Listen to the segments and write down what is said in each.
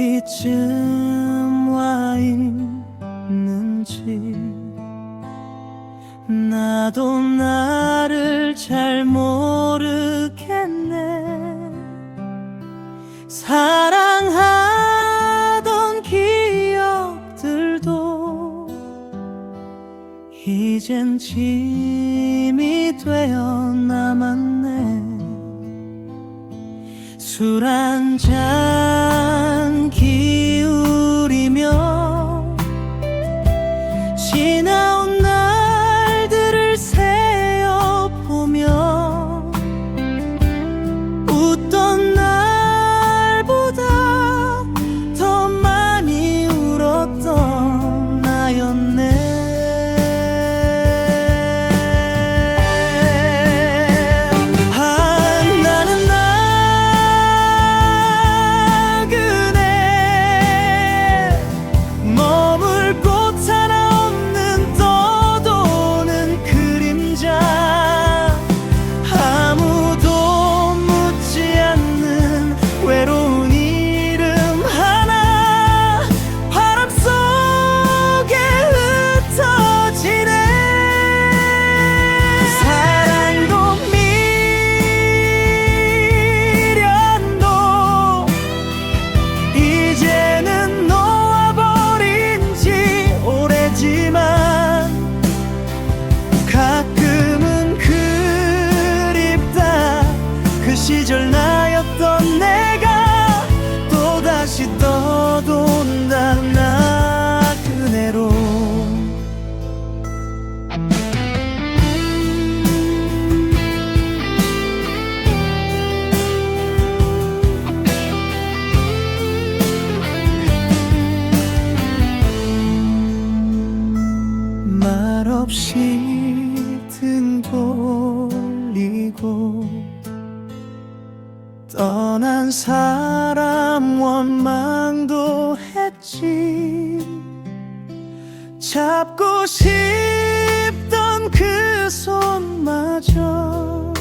어디쯤 와 있는지. 나도 나를 잘 모르겠네. 사랑하던 기억들도 이젠 짐이 되어 남았네. 술 한잔 사람 원망도 했지. 잡고 싶던 그 손마저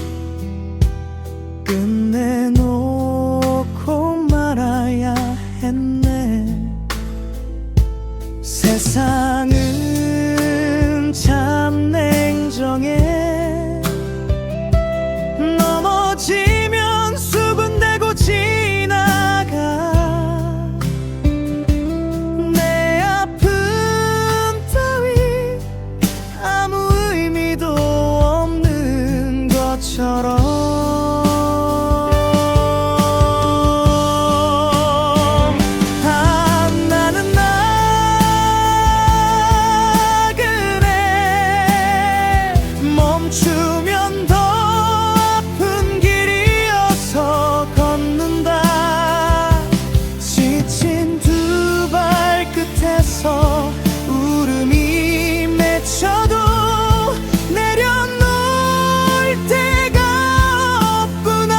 끝내놓고 말아야 했네. 세상 발끝에서 울음이 맺혀도 내려놓을 데가 없구나.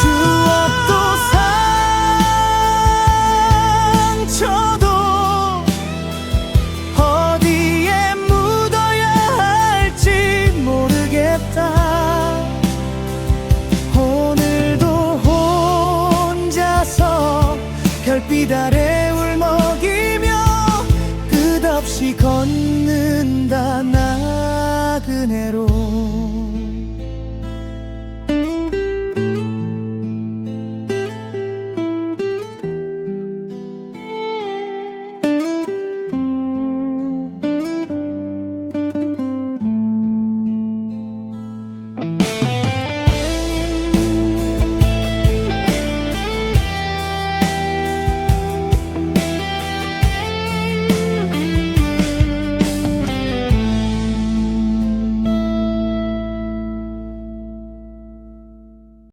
추억도 상처도 어디에 묻어야 할지 모르겠다. 오늘도 혼자서 별빛 아래 은혜로